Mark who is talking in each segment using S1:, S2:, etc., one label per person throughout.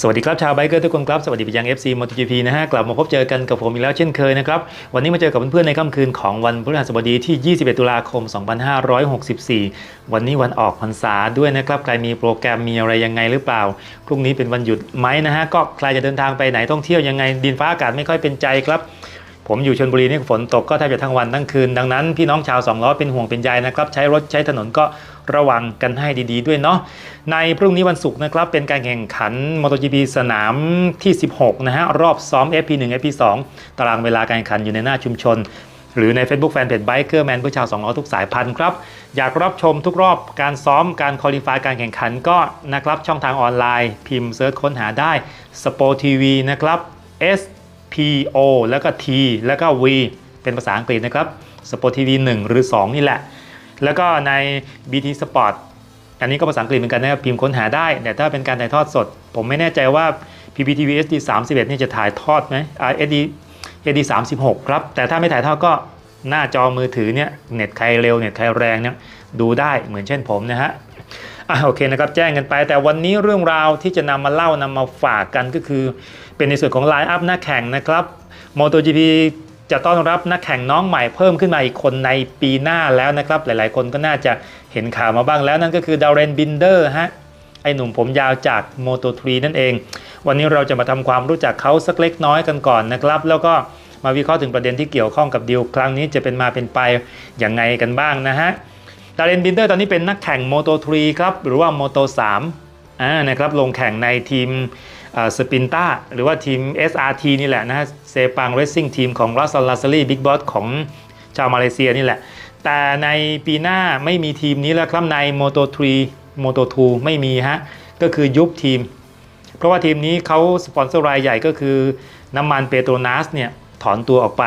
S1: สวัสดีครับชาวไบเกอร์ทุกคนครับ สวัสดีไปยัง FC MotoGP นะฮะ กลับมาพบเจอกันกับผมอีกแล้วเช่นเคยนะครับ วันนี้มาเจอกับเพื่อนๆในค่ำคืนของวันพฤหัสบดีที่ 21 ตุลาคม 2564 วันนี้วันออกพรรษาด้วยนะครับ ใครมีโปรแกรมมีอะไรยังไงหรือเปล่า พรุ่งนี้เป็นวันหยุดไหมนะฮะ ก็ใครจะเดินทางไปไหนท่องเที่ยวยังไง ดินฟ้าอากาศไม่ค่อยเป็นใจครับผมอยู่ชลบุรีนี่ฝนตกก็แทบจะทั้งวันทั้งคืน ดังนั้นพี่น้องชาวสองล้อเป็นห่วงเป็นใยนะครับ ใช้รถใช้ถนนก็ ระวังกันให้ดีๆด้วยเนาะในพรุ่งนี้วันศุกร์นะครับเป็นการแข่งขัน MotoGP สนามที่ 16 นะฮะ รอบซ้อม FP1 FP2 ตารางเวลาการแข่งขันอยู่ในหน้าชุมชน หรือใน Facebook Fanpage Biker Man เพื่อชาวสองล้อทุกสายพันธุ์ครับ อยากรับชมทุกรอบการซ้อมการคอลี่ฟายการแข่งขันก็นะครับช่องทางออนไลน์ พิมพ์เซิร์ชค้นหาได้ Sport TV นะครับ S P O แล้วก็ T แล้วก็ V เป็นภาษาอังกฤษนะครับ Sport TV 1หรือ 2 นี่แหละ แล้วก็ใน BT Sport อันนี้ก็ภาษาอังกฤษเหมือนกันนะครับพิมพ์ค้นหาได้ แต่ถ้าเป็นการถ่ายทอดสด ผมไม่แน่ใจว่า PPTV SD 31นี่จะถ่ายทอดไหมอ่า SD SD 36ครับ แต่ถ้าไม่ถ่ายทอดก็หน้าจอมือถือเนี่ยเน็ตใครเร็วเน็ตใครแรงเนี่ยดูได้เหมือนเช่นผมนะฮะอะโอเคนะครับแจ้งกันไป แต่วันนี้เรื่องราวที่จะนำมาเล่านำมาฝากกันก็คือ เป็นในส่วนของไลน์อัพหนักแข่งนะครับ MotoGP จะต้อนรับนักแข่งน้องใหม่เพิ่มขึ้นมาอีกคนในปีหน้าแล้วนะครับ หลายๆ คนก็น่าจะเห็นข่าวมาบ้างแล้วนั่นก็คือดาวเรนบินเดอร์ฮะไอหนุ่มผมยาวจาก Moto3 นั่นเอง วันนี้เราจะมาทำความรู้จักเขาสักเล็กน้อยกันก่อนนะครับ แล้วก็มาวิเคราะห์ถึงประเด็นที่เกี่ยวข้องกับดีลครั้งนี้จะเป็นมาเป็นไปอย่างไงกันบ้างนะฮะดาเรนบินเดอร์ตอนนี้เป็นนักแข่ง Moto 3ครับหรือว่า Moto 3อ่านะครับลงแข่งในทีม สปินต้าหรือว่าทีม SRT นี่แหละนะฮะเซปังเรซซิ่งทีมของรัสซัลลาซารีบิ๊กบอสของชาวมาเลเซียนี่แหละ แต่ในปีหน้าไม่มีทีมนี้แล้วครับใน Moto 3 Moto 2ไม่มีฮะ ก็คือยุบทีม เพราะว่าทีมนี้เขาสปอนเซอร์รายใหญ่ก็คือน้ำมันเปโตรนัสเนี่ยถอนตัวออกไป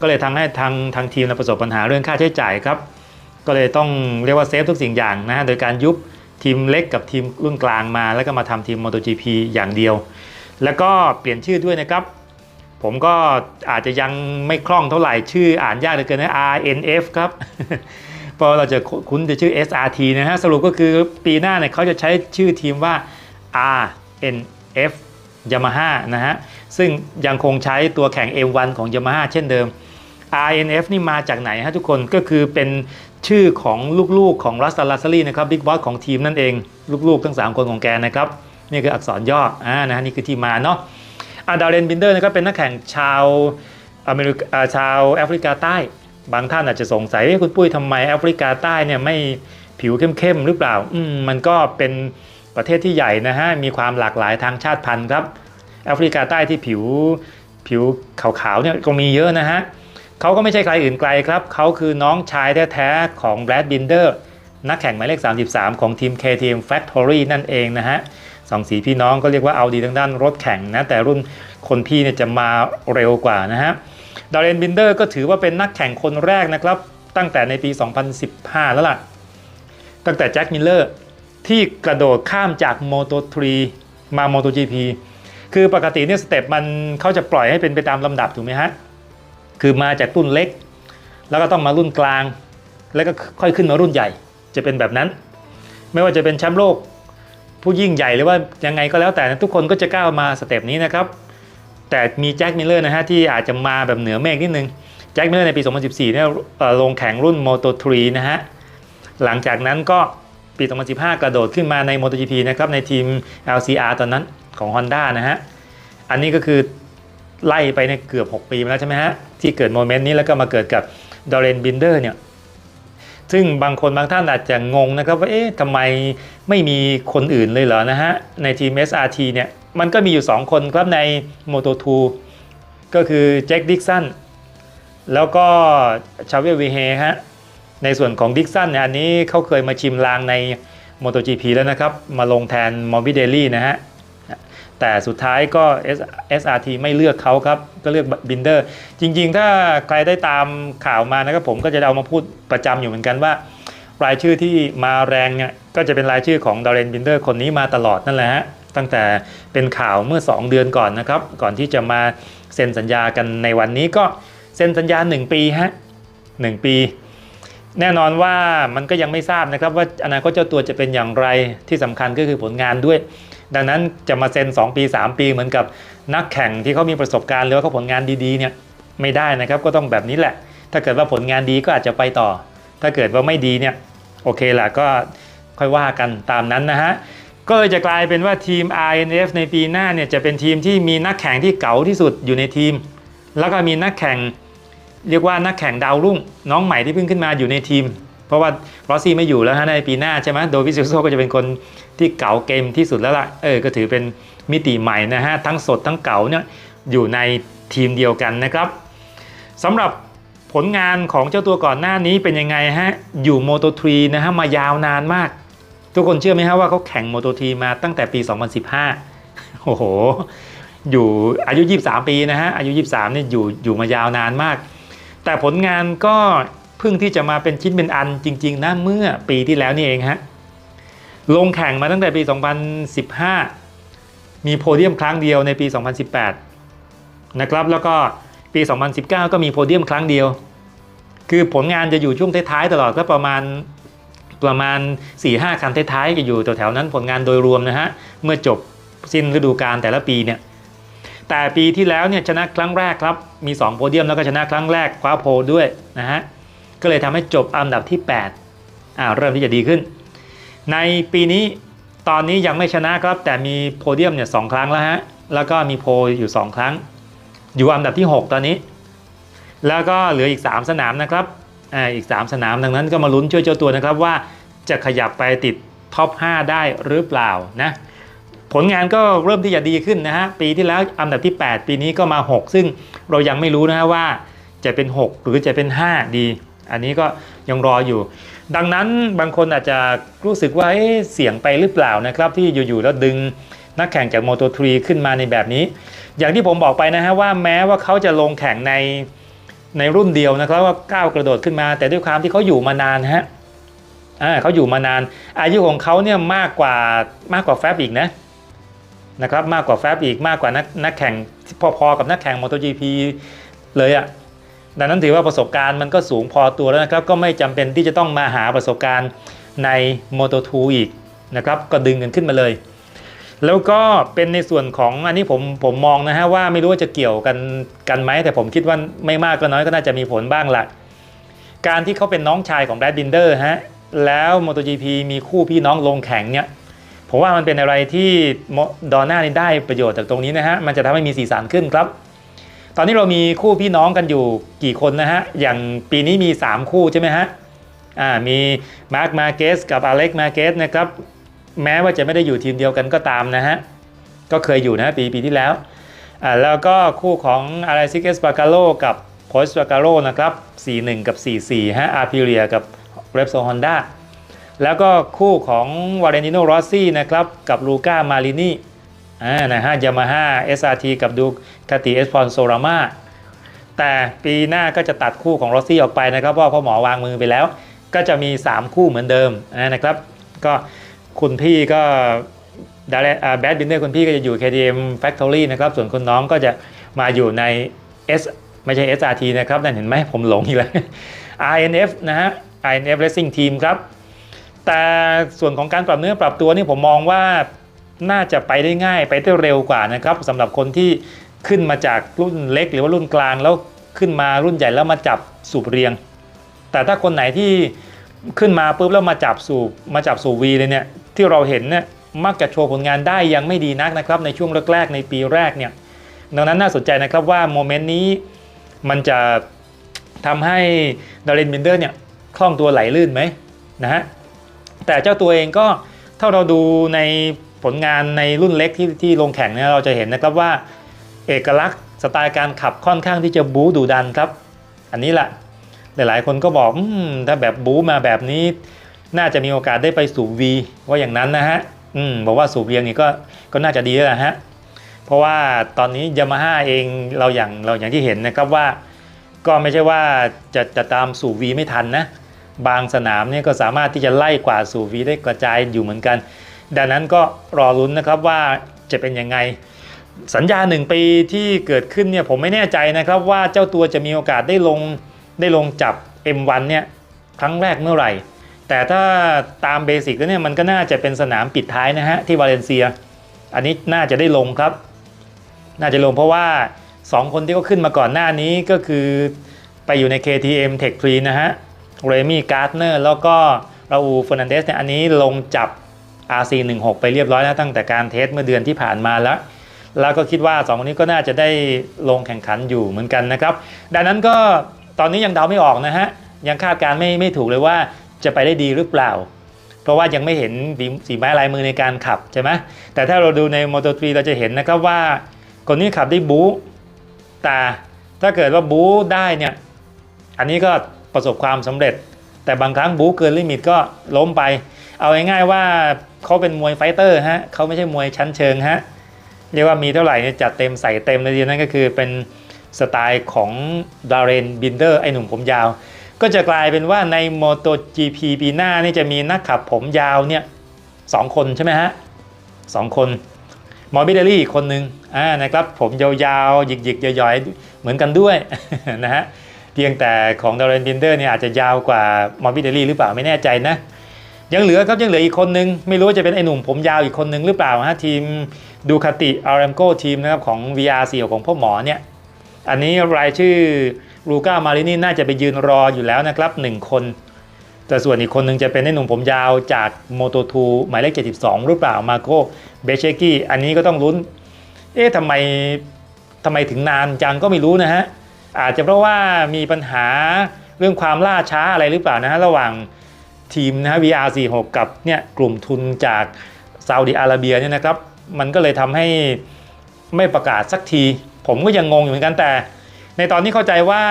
S1: ก็เลยทำให้ทางทางทีมประสบปัญหาเรื่องค่าใช้จ่ายครับ ก็เลยต้องเรียกว่าเซฟทุกสิ่งอย่างนะฮะโดยการยุบ ทีมเล็กกับทีมรุ่นกลางมา แล้วก็มาทำทีม MotoGP อย่างเดียว แล้วก็เปลี่ยนชื่อด้วยนะครับ ผมก็อาจจะยังไม่คล่องเท่าไหร่ชื่ออ่านยากเหลือเกินนะ RNF ครับพราะเราจะคุ้นจะชื่อ SRT นะฮะสรุปก็คือปีหน้าเนี่ยเขาจะใช้ชื่อทีมว่า RNF Yamaha นะฮะซึ่งยังคงใช้ตัวแข่ง M1 ของ Yamaha เช่นเดิม RNF นี่มาจากไหนฮะทุกคนก็คือเป็น ชื่อของลูกๆของรัสซัลาซารีนะครับบิ๊กบอสของทีมนั่นเอง ลูกๆ ทั้ง 3 คนของแกนะครับ นี่คืออักษรย่ออ่านะฮะนี่คือที่มาเนาะอาดาเรนบินเดอร์นะครับเป็นนักแข่งชาวอเมริกาชาวแอฟริกาใต้ บางท่านอาจจะสงสัยว่าคุณปุ้ยทำไมแอฟริกาใต้เนี่ยไม่ผิวเข้มๆหรือเปล่าอืมมันก็เป็นประเทศที่ใหญ่นะฮะมีความหลากหลายทางชาติพันธุ์ครับแอฟริกาใต้ที่ผิวผิวขาวๆเนี่ยก็มีเยอะนะฮะ เขาก็ไม่ใช่ใครอื่นไกลครับ เขาคือน้องชายแท้ๆของแบรดบินเดอร์นักแข่งหมายเลข 33 ของทีม KTM Factory นั่นเองนะฮะสองสีพี่น้องก็เรียกว่าเอาดีทางด้านรถแข่งนะ แต่รุ่นคนพี่เนี่ยจะมาเร็วกว่านะฮะดาร์เรนบินเดอร์ก็ถือว่าเป็นนักแข่งคนแรกนะครับ ตั้งแต่ในปี 2015 แล้วล่ะ ตั้งแต่แจ็คมิลเลอร์ที่กระโดดข้ามจาก Moto3 มา MotoGP คือปกติเนี่ยสเต็ปมันเขาจะปล่อยให้เป็นไปตามลำดับถูกไหมฮะ คือมาจากรุ่นเล็ก แล้วก็ต้องมารุ่นกลาง แล้วก็ค่อยขึ้นมารุ่นใหญ่ จะเป็นแบบนั้น ไม่ว่าจะเป็นแชมป์โลก ผู้ยิ่งใหญ่หรือว่ายังไงก็แล้วแต่ทุกคนก็จะก้าวมาสเต็ปนี้นะครับ แต่มีแจ็คมิลเลอร์นะฮะที่อาจจะมาแบบเหนือเมฆนิดนึงแจ็คมิลเลอร์ในปี 2014เนี่ยลงแข่งรุ่น Moto3 นะฮะหลังจากนั้นก็ปี 2015 กระโดดขึ้นมาใน MotoGP นะครับในทีม LCR ตอนนั้นของ Honda นะฮะ อันนี้ก็คือ ไล่ไปในเกือบ 6 ปีมาแล้วใช่ไหมฮะ ที่เกิดโมเมนต์นี้แล้วก็มาเกิดกับดอเรนบินเดอร์เนี่ยซึ่งบางคนบางท่านอาจจะงงนะครับว่าเอ๊ะทำไมไม่มีคนอื่นเลยเหรอนะฮะ ในทีม SRT เนี่ยมันก็มีอยู่ 2 คนครับใน Moto2 ก็คือแจ็คดิกสันแล้วก็ชาเวลวีเฮฮะในส่วนของดิกสันเนี่ยอันนี้เขาเคยมาชิมลางใน MotoGP แล้วนะครับ มาลงแทนมอร์บิเดลี่นะฮะ แต่สุดท้ายก็ SRT ไม่เลือกเขาครับ ก็เลือกบินเดอร์จริงๆ ถ้าใครได้ตามข่าวมานะครับผมก็จะเอามาพูดประจำอยู่เหมือนกันว่า รายชื่อที่มาแรงเนี่ยก็จะเป็นรายชื่อของดาร์เรนบินเดอร์คนนี้มาตลอดนั่นแหละฮะตั้งแต่เป็นข่าวเมื่อ 2 เดือนก่อนนะครับ ก่อนที่จะมาเซ็นสัญญากันในวันนี้ก็เซ็นสัญญา 1 ปีฮะ1ปี แน่นอนว่ามันก็ยังไม่ทราบนะครับว่าอนาคตเจ้าตัวจะเป็นอย่างไรที่สำคัญก็คือผลงานด้วย ดังนั้นจะมาเซ็น 2 ปี 3 ปีเหมือนกับนักแข่งที่เขามีประสบการณ์หรือว่าเขาผลงานดีๆเนี่ยไม่ได้นะครับก็ต้องแบบนี้แหละ ถ้าเกิดว่าผลงานดีก็อาจจะไปต่อ ถ้าเกิดว่าไม่ดีเนี่ยโอเคละก็ค่อยว่ากันตามนั้นนะฮะก็เลยจะกลายเป็นว่าทีม RNF ในปีหน้าเนี่ยจะเป็นทีมที่มีนักแข่งที่เก๋าที่สุดอยู่ในทีม แล้วก็มีนักแข่งเรียกว่านักแข่งดาวรุ่งน้องใหม่ที่เพิ่งขึ้นมาอยู่ในทีม เพราะว่ารอซี่ไม่อยู่แล้วฮะในปีหน้าใช่ไหมโดวิซิโซก็จะเป็นคนที่เก๋าเกมที่สุดแล้วล่ะเออก็ถือเป็นมิติใหม่นะฮะทั้งสดทั้งเก๋าเนี่ยอยู่ในทีมเดียวกันนะครับสำหรับผลงานของเจ้าตัวก่อนหน้านี้เป็นยังไงฮะอยู่โมโตทรีนะฮะมายาวนานมาก ทุกคนเชื่อไหมฮะว่าเขาแข่งโมโตทีมาตั้งแต่ปี 2015 โอ้โห อยู่อายุ 23 ปีนะฮะอายุ 23นี่อยู่อยู่มายาวนานมาก แต่ผลงานก็ เพิ่งที่จะมาเป็นชิ้นเป็นอันจริง ๆนะเมื่อปีที่แล้วนี่เองฮะลงแข่งมาตั้งแต่ปี 2015 มีโพเดียมครั้งเดียวในปี 2018 นะครับแล้วก็ปี 2019 ก็มีโพเดียมครั้งเดียว คือผลงานจะอยู่ช่วงท้ายๆตลอดก็ประมาณประมาณ 4-5 คันท้ายๆจะอยู่แถวๆนั้นผลงานโดยรวมนะฮะเมื่อจบสิ้นฤดูกาลแต่ละปีเนี่ยแต่ปีที่แล้วเนี่ยชนะครั้งแรกครับมี 2 โพเดียมแล้วก็ชนะครั้งแรกคว้าโพด้วยนะฮะ ก็เลยทำให้จบอันดับที่8อ่าเริ่มที่จะดีขึ้น ในปีนี้ตอนนี้ยังไม่ชนะครับ แต่มีโพเดียมเนี่ยสครั้งแล้วฮะแล้วก็มีโพอยู่ 2 ครั้ง อยู่อันดับที่ 6 ตอนนี้ แล้วก็เหลืออีก 3 สนามนะครับอ่าอีก 3 สนามดังนั้นก็มาลุ้นช่วยเจ้าตัวนะครับว่าจะขยับไปติดท็อป 5 ได้หรือเปล่านะผลงานก็เริ่มที่จะดีขึ้นนะฮะ ปีที่แล้วอันดับที่ 8 ปีนี้ก็มา 6 ซึ่งเรายังไม่รู้นะฮะว่าจะเป็น 6 หรือจะเป็น 5 ดี อันนี้ก็ยังรออยู่ ดังนั้นบางคนอาจจะรู้สึกว่าเเสี่ยงไปหรือเปล่านะครับ ที่อยู่ๆแล้วดึงนักแข่งจาก Moto3 ขึ้นมาในแบบนี้ อย่างที่ผมบอกไปนะฮะว่าแม้ว่าเขาจะลงแข่งในในรุ่นเดียวนะครับว่าก้าวกระโดดขึ้นมา แต่ด้วยความที่เขาอยู่มานานฮะอ่าเขาอยู่มานาน อายุของเขาเนี่ยมากกว่ามากกว่าแฟบอีกนะนะครับมากกว่าแฟบอีกมากกว่านักนักแข่งพอๆกับนักแข่ง MotoGP เลยอะ่ะ ดังนั้นถือว่าประสบการณ์มันก็สูงพอตัวแล้วนะครับ ก็ไม่จำเป็นที่จะต้องมาหาประสบการณ์ใน Moto2 อีกนะครับ ก็ดึงกันขึ้นมาเลย แล้วก็เป็นในส่วนของอันนี้ผมผมมองนะฮะว่าไม่รู้ว่าจะเกี่ยวกันกันไหมแต่ผมคิดว่าไม่มากก็น้อยก็น่าจะมีผลบ้างละการที่เขาเป็นน้องชายของแบดบินเดอร์ฮะแล้ว MotoGP มีคู่พี่น้องลงแข่งเนี่ยผมว่ามันเป็นอะไรที่ดอน่าได้ประโยชน์จากตรงนี้นะฮะมันจะทำให้มีสีสันขึ้นครับ อนนี้เรามีคู่พี่น้องกันอยู่กี่คนนะฮะ อย่างปีนี้มี 3 คู่ใช่ไหมฮะ อ่า มีมาร์คมาเกสกับอเล็กมาเกสนะครับ แม้ว่าจะไม่ได้อยู่ทีมเดียวกันก็ตามนะฮะ ก็เคยอยู่นะปีปีที่แล้ว อ่า แล้วก็คู่ของอะไรซิกเกสปาการโลกับโพสปาการโลนะครับ 41 กับ 44 ฮะ อาร์พิเรียกับเรปโซฮอนด้าแล้วก็คู่ของวาเรนิโนรอสซี่นะครับ กับลูก้ามาลินี อ่านะฮะยามาฮ่า SRT กับดูคาติเอสพอนโซรามาแต่ปีหน้าก็จะตัดคู่ของรอซี่ออกไปนะครับเพราะพ่อหมอวางมือไปแล้ว ก็จะมี 3 คู่เหมือนเดิมนะครับ ก็คุณพี่ก็ดาร์แบดบินเนอร์คุณพี่ก็จะอยู่ KTM Factory นะครับส่วนคุณน้องก็จะมาอยู่ใน S ไม่ใช่ SRT นะครับนั่นเห็นไหมผมหลงอีกแล้ว INF นะฮะ INF Racing Team ครับ แต่ส่วนของการปรับเนื้อปรับตัวนี่ผมมองว่า น่าจะไปได้ง่ายไปได้เร็วกว่านะครับสำหรับคนที่ขึ้นมาจากรุ่นเล็กหรือว่ารุ่นกลางแล้วขึ้นมารุ่นใหญ่แล้วมาจับสูบเรียง แต่ถ้าคนไหนที่ขึ้นมาปุ๊บแล้วมาจับสูบมาจับสูบวีเลยเนี่ยที่เราเห็นเนี่ยมักจะโชว์ผลงานได้ยังไม่ดีนักนะครับในช่วงแรกๆในปีแรกเนี่ยดังนั้นน่าสนใจนะครับว่าโมเมนต์นี้มันจะทำให้ดารินบินเดอร์เนี่ยคล่องตัวไหลลื่นไหมนะฮะแต่เจ้าตัวเองก็ถ้าเราดูใน ผลงานในรุ่นเล็กที่ที่ลงแข่งเนี่ยเราจะเห็นนะครับว่า เอกลักษณ์สไตล์การขับค่อนข้างที่จะบู๊ดุดันครับ อันนี้แหละหลายๆ คนก็บอกอถ้าแบบบู๊มาแบบนี้ น่าจะมีโอกาสได้ไปสู่ V ว่าอย่างนั้นนะฮะอืมบอกว่าสูบเรียงนี่ก็ก็น่าจะดีแล้วนะฮะเพราะว่าตอนนี้ยามาฮ่าเองเราอย่างเราอย่างที่เห็นนะครับว่า ก็ไม่ใช่ว่าจะจะตามสู่ V ไม่ทันนะ บางสนามเนี่ยก็สามารถที่จะไล่กว่าสู่ V ได้กระจายอยู่เหมือนกัน ดังนั้นก็รอลุ้นนะครับว่าจะเป็นยังไง สัญญา 1 ปีที่เกิดขึ้นเนี่ยผมไม่แน่ใจนะครับว่าเจ้าตัวจะมีโอกาสได้ลงได้ลงจับ M1 เนี่ยครั้งแรกเมื่อไหร่ แต่ถ้าตามเบสิกแล้วเนี่ยมันก็น่าจะเป็นสนามปิดท้ายนะฮะที่วาเลนเซีย อันนี้น่าจะได้ลงครับ น่าจะลงเพราะว่า 2 คนที่เขาขึ้นมาก่อนหน้านี้ก็คือไปอยู่ใน KTM Tech 3นะฮะเรมี่การ์ดเนอร์แล้วก็ราอูเฟอร์นันเดสเนี่ยอันนี้ลงจับ RC16 ไปเรียบร้อยแล้วตั้งแต่การเทสเมื่อเดือนที่ผ่านมาแล้ว แล้วก็คิดว่า2คนนี้ก็น่าจะได้ลงแข่งขันอยู่เหมือนกันนะครับ ดังนั้นก็ตอนนี้ยังเดาไม่ออกนะฮะ ยังคาดการณ์ไม่ไม่ถูกเลยว่าจะไปได้ดีหรือเปล่า เพราะว่ายังไม่เห็นฝีสีไม้ลายมือในการขับใช่ไหมแต่ถ้าเราดูใน Moto3 เราจะเห็นนะครับว่า คนนี้ขับได้บู๊แต่ถ้าเกิดว่าบู๊ได้เนี่ย อันนี้ก็ประสบความสำเร็จ แต่บางครั้งบู๊เกินลิมิตก็ล้มไป เอาง่ายๆว่าเขาเป็นมวยไฟเตอร์ฮะเขาไม่ใช่มวยชั้นเชิงฮะเรียกว่ามีเท่าไหร่จัดเต็มใส่เต็มเลยทีนั่นก็คือเป็นสไตล์ของดาร์เรนบินเดอร์ไอหนุ่มผมยาว ก็จะกลายเป็นว่าใน MotoGP ปีหน้านี่จะมีนักขับผมยาวเนี่ยสองคนใช่ไหมฮะสองคนมอร์บิเดอรี่อีกคนนึงอ่านะครับผมยาวๆ หยิกๆย่อยๆ เหมือนกันด้วยนะฮะเพียงแต่ของดาร์เรนบินเดอร์เนี่ยอาจจะยาวกว่ามอร์บิเดอรี่หรือเปล่าไม่แน่ใจนะ ยังเหลือครับยังเหลืออีกคนนึง ไม่รู้ว่าจะเป็นไอ้หนุ่มผมยาวอีกคนนึงหรือเปล่าฮะทีมดูคาติอาร์เมโกทีมนะครับของ VR4 ของพ่อหมอเนี่ยอันนี้รายชื่อลูก้ามารินีน่าจะไปยืนรออยู่แล้วนะครับ 1 คน แต่ส่วนอีกคนนึงจะเป็นไอ้หนุ่มผมยาวจาก Moto2 หมายเลข 72 หรือเปล่ามาโกเบเชกี้อันนี้ก็ต้องลุ้น เอ๊ะทำไมทำไมถึงนานจังก็ไม่รู้นะฮะอาจจะเพราะว่ามีปัญหาเรื่องความล่าช้าอะไรหรือเปล่านะฮะระหว่าง ทีมนะ VR46 กับเนี่ยกลุ่มทุนจากซาอุดิอาระเบียเนี่ยนะครับ มันก็เลยทำให้ไม่ประกาศสักที ผมก็ยังงงอยู่เหมือนกันแต่ ในตอนนี้เข้าใจว่า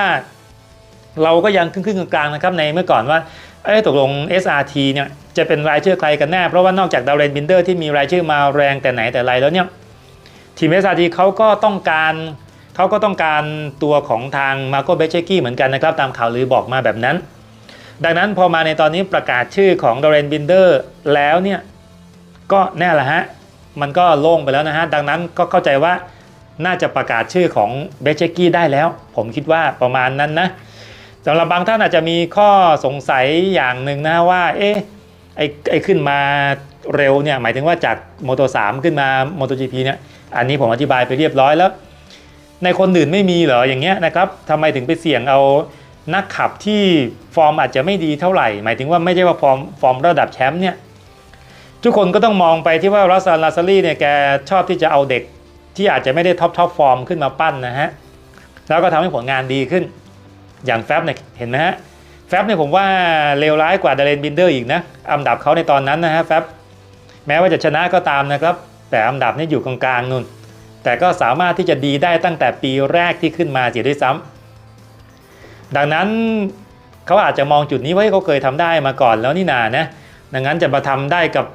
S1: เราก็ยังครึ่งๆกลางๆนะครับในเมื่อก่อนว่าเอ้ตกลง SRT เนี่ยจะเป็นรายชื่อใครกันแน่ เพราะว่านอกจากดาวเรนบินเดอร์ที่มีรายชื่อมาแรงแต่ไหนแต่ไรแล้วเนี่ยทีม SRT เขาก็ต้องการเขาก็ต้องการตัวของทางมาโกเบเชกี้เหมือนกันนะครับ ตามข่าวลือบอกมาแบบนั้น ดังนั้นพอมาในตอนนี้ประกาศชื่อของด o เรนบินเดอร์แล้วเนี่ยก็แน่ละฮะ มันก็โล่งไปแล้วนะฮะ ดังนั้นก็เข้าใจว่าน่าจะประกาศชื่อของเบเชกี้ได้แล้ว ผมคิดว่าประมาณนั้นนะสำหรับบางท่านอาจจะมีข้อสงสัยอย่างหนึ่งนะว่าเอ๊ะไอ้ไอ้ขึ้นมาเร็วเนี่ยหมายถึงว่าจากโมโต3ขึ้นมา MotoGP เนี่ยอันนี้ผมอธิบายไปเรียบร้อยแล้ว ในคนอื่นไม่มีเหรออย่างเงี้ยนะครับทำไมถึงไปเสี่ยงเอา นักขับที่ฟอร์มอาจจะไม่ดีเท่าไหร่ หมายถึงว่าไม่ใช่ว่าฟอร์มฟอร์มระดับแชมป์เนี่ยทุกคนก็ต้องมองไปที่ว่ารัสซานลาซารีเนี่ยแกชอบที่จะเอาเด็กที่อาจจะไม่ได้ท็อปท็อปฟอร์มขึ้นมาปั้นนะฮะแล้วก็ทำให้ผลงานดีขึ้น อย่างแฟบเนี่ยเห็นไหมฮะแฟบเนี่ยผมว่าเลวร้ายกว่าดาเรนบินเดอร์อีกนะอันดับเขาในตอนนั้นนะฮะแฟบแม้ว่าจะชนะก็ตามนะครับ แต่อันดับนี่อยู่กลางๆนู่นแต่ก็สามารถที่จะดีได้ตั้งแต่ปีแรกที่ขึ้นมาเสียด้วยซ้ำ ดังนั้นเขาอาจจะมองจุดนี้ว่าเขาเคยทำได้มาก่อนแล้วนี่นานะดังนั้นจะมาทำได้กับ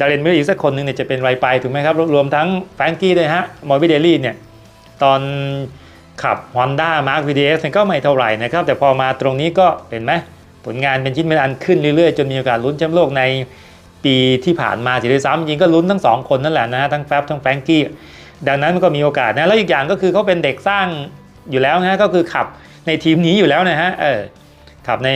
S1: ดารินมิลอีกสักคนหนึ่งเนี่ยจะเป็นไรไปถูกไหมครับ รวมทั้งแฟรงกี้ด้วยฮะมอร์บิเดลี่เนี่ยตอนขับ Honda Mark VDS เนี่ยก็ไม่เท่าไหร่นะครับ แต่พอมาตรงนี้ก็เห็นไหมผลงานเป็นชิ้นเป็นอันขึ้นเรื่อยๆ จนมีโอกาสลุ้นแชมป์โลกในปีที่ผ่านมาเสียด้วยซ้ำจริงก็ลุ้นทั้งสองคนนั่นแหละนะฮะทั้งแฟบทั้งแฟรงกี้ดังนั้นมันก็มีโอกาสนะแล้วอีกอย่างก็คือเขาเป็นเด็กสร้างอยู่แล้วนะก็คือขับ ในทีมนี้อยู่แล้วนะฮะเออขับใน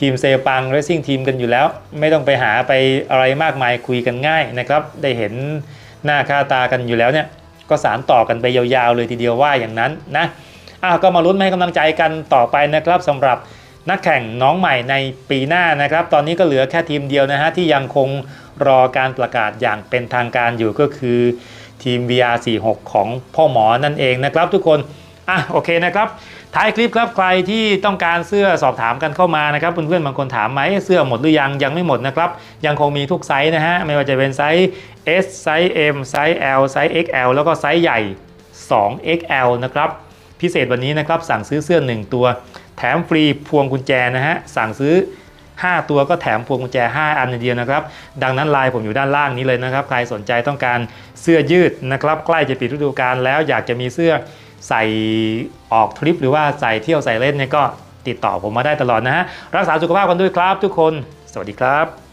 S1: ทีมเซปังเรซิ่งทีมกันอยู่แล้ว ไม่ต้องไปหาไปอะไรมากมายคุยกันง่ายนะครับ ได้เห็นหน้าค่าตากันอยู่แล้วเนี่ย ก็สารต่อกันไปยาวๆเลยทีเดียวว่าอย่างนั้นนะอ้าวก็มาลุ้นให้กำลังใจกันต่อไปนะครับสำหรับนักแข่งน้องใหม่ในปีหน้านะครับ ตอนนี้ก็เหลือแค่ทีมเดียวนะฮะที่ยังคงรอการประกาศอย่างเป็นทางการอยู่ก็คือทีม VR46 ของพ่อหมอนั่นเองนะครับทุกคน อะโอเคนะครับ ท้ายคลิปครับใครที่ต้องการเสื้อสอบถามกันเข้ามานะครับเพื่อนๆบางคนถามไหมเสื้อหมดหรือยังยังไม่หมดนะครับยังคงมีทุกไซส์นะฮะไม่ว่าจะเป็นไซส์ S ไซส์ M ไซส์ L ไซส์ XL แล้วก็ไซส์ใหญ่ 2XL นะครับพิเศษวันนี้นะครับสั่งซื้อเสื้อ 1 ตัว แถมฟรีพวงกุญแจนะฮะสั่งซื้อ 5 ตัวก็แถมพวงกุญแจ 5 อันเดียวนะครับ ดังนั้นไลน์ผมอยู่ด้านล่างนี้เลยนะครับ ใครสนใจต้องการเสื้อยืดนะครับ ใกล้จะปิดฤดูกาลแล้วอยากจะมีเสื้อ ใส่ออกทริปหรือว่าใส่เที่ยวใส่เล่นเนี่ยก็ติดต่อผมมาได้ตลอดนะฮะรักษาสุขภาพกันด้วยครับทุกคน สวัสดีครับ